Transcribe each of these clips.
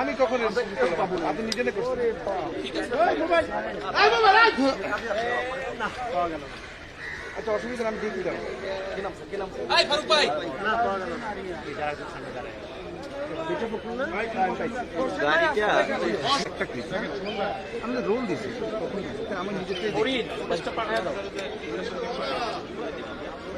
আমি কখন আপনি নিজে না। আচ্ছা অসুবিধা নেই, আমি দিয়ে দিলাম। আমি রোল দিছি। আমার নিজের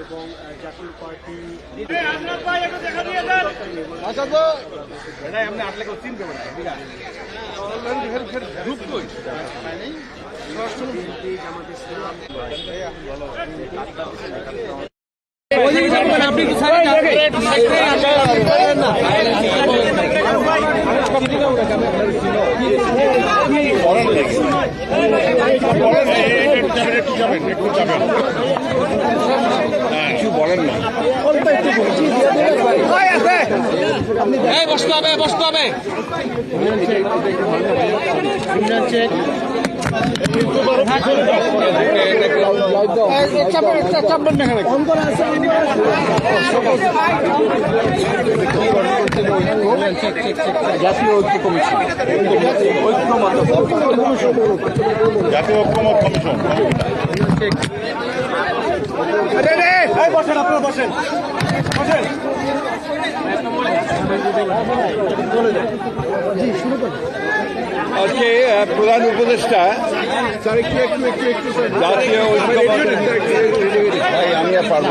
এবং জাতীয় পার্টি আচ্ছা তো এটা এমনি আটলে কেউ চিনতে ফের একটু যাবেন। কিছু বলেন না। এই বসতে হবে বসতে হবে। জাতীয় ঐক্য কমিশন। জাতীয় ঐক্যমত কমিশন। বসেন আপনারা বসেন। বসেন। আজকে প্রধান উপদেষ্টা জাতীয় আমি আর পারব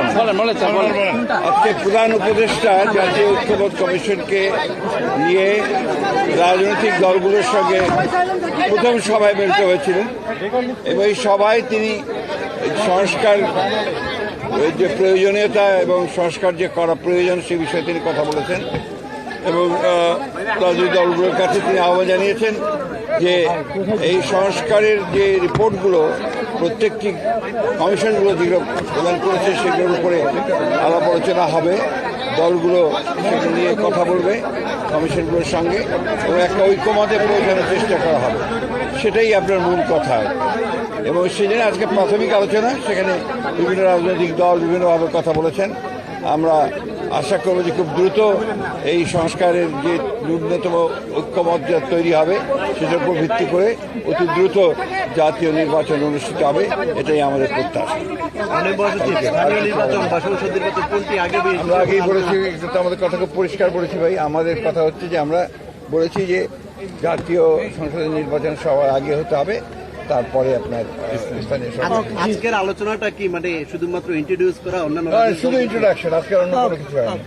আজকে প্রধান উপদেষ্টা জাতীয় ঐক্যমত কমিশনকে নিয়ে রাজনৈতিক দলগুলোর সঙ্গে প্রথম সভায় বেরোতে হয়েছিলেন। এবং এই সভায় তিনি সংস্কার এর যে প্রয়োজনীয়তা এবং সংস্কার যে করা প্রয়োজন সে বিষয়ে তিনি কথা বলেছেন। এবং রাজনৈতিক দলগুলোর কাছে তিনি আহ্বান জানিয়েছেন যে এই সংস্কারের যে রিপোর্টগুলো, প্রত্যেকটি কমিশনগুলো যেগুলো প্রদান করেছে, সেগুলোর উপরে আলাপ আলোচনা হবে। দলগুলো সেগুলো নিয়ে কথা বলবে কমিশনগুলোর সঙ্গে এবং একটা ঐক্যমতে পৌঁছানোর চেষ্টা করা হবে। সেটাই আপনার মূল কথা। এবং সেজন্য আজকে প্রাথমিক আলোচনা সেখানে বিভিন্ন রাজনৈতিক দল বিভিন্নভাবে কথা বলেছেন। আমরা আশা করব যে খুব দ্রুত এই সংস্কারের যে ন্যূনতম ঐক্যমত তৈরি হবে সেটার উপর ভিত্তি করে অতি দ্রুত জাতীয় নির্বাচন অনুষ্ঠিত হবে এটাই আমাদের প্রত্যাশা। আমরা আগেই বলেছি আমাদের কথা খুব পরিষ্কার বলেছি ভাই। আমাদের কথা হচ্ছে যে আমরা বলেছি যে জাতীয় সংসদের নির্বাচন সবার আগে হতে হবে। তারপরে আপনার আজকের আলোচনাটা কি মানে শুধুমাত্র ইন্ট্রোডিউস করা অন্যান্য শুধু ইন্ট্রোডাকশন আজকে অন্য কোনো কিছু হয়নি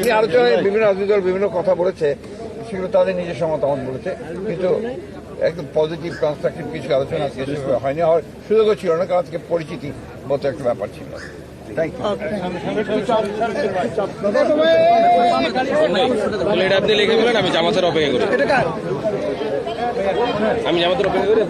এই আলোচনায় বিভিন্ন রাজনৈতিক দল বিভিন্ন কথা বলেছে সেগুলো তাদের নিজস্ব মতামত বলেছে কিন্তু একদম পজিটিভ কনস্ট্রাকটিভ কিছু আলোচনা আজকে সেভাবে হয়নি হওয়ার সুযোগও ছিল না কারণ আজকে পরিচিতি মতো একটা ব্যাপার ছিল থ্যাংক ইউ প্লেট আপনি লিখে বলেন আমি জামাতের অপেক্ষা করি আমি জামাতের অপেক্ষা করি